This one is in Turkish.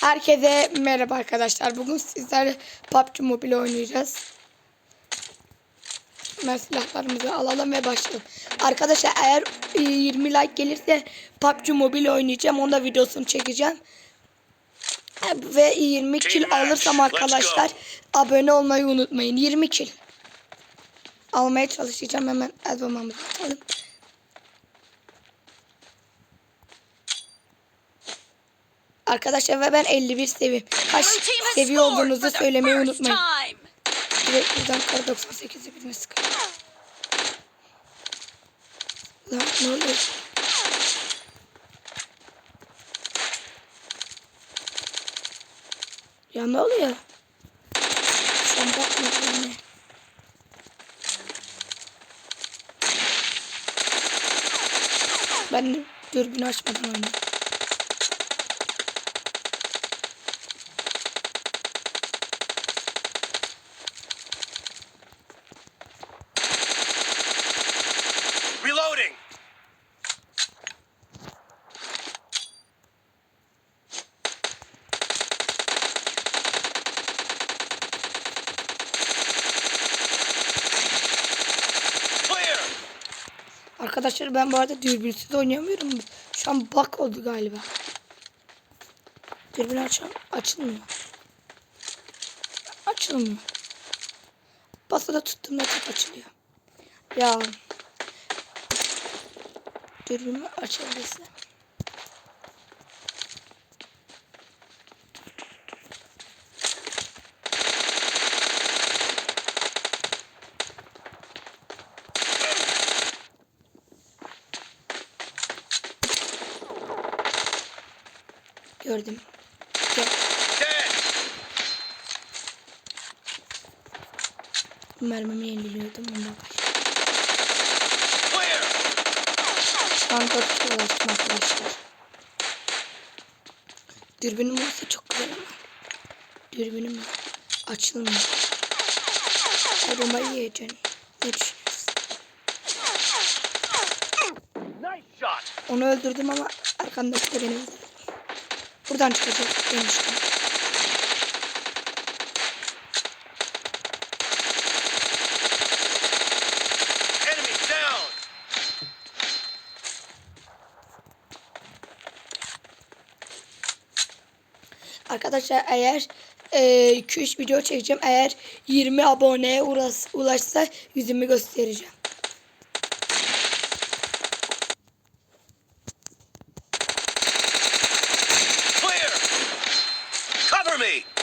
Herkese merhaba arkadaşlar. Bugün sizlerle PUBG Mobile oynayacağız. Hemen silahlarımızı alalım ve başlayalım. Arkadaşlar eğer e, 20 like gelirse PUBG Mobile oynayacağım. Onda videosunu çekeceğim. E, Ve 20 kill alırsam arkadaşlar abone olmayı unutmayın. 20 kill. Almaya çalışacağım. Hemen albümümüzü atalım. Arkadaşlar ve ben 51 seviyem. Kaç seviye olduğunuzu söylemeyi unutmayın. Direkt buradan kar 98'i birine sıkar. Lan ne oluyor? Ya ne oluyor? Sen bakma bana. Ben dürbünü açmadan oynadım. Arkadaşlar ben bu arada dürbünsüz oynayamıyorum. Şu an bug oldu galiba. Dürbün aç açılmıyor. Açılmıyor. Basada tuttuğumda tek açılıyor. Ya. Dürbünü açabilse. Gördüm. Gel. Mermimi yeniliyordum. Ondan dört kere ulaştım arkadaşlar. Dürbünüm olsa çok güzel ama. Dürbünüm açılmıyor. Aromayı yiyeceksin. Ne. Onu öldürdüm ama arkamdaki de beni öldürdü. Buradan çıkacak demiştim. Arkadaşlar eğer e, 2-3 video çekeceğim. Eğer 20 aboneye ulaşsa yüzümü göstereceğim. Me.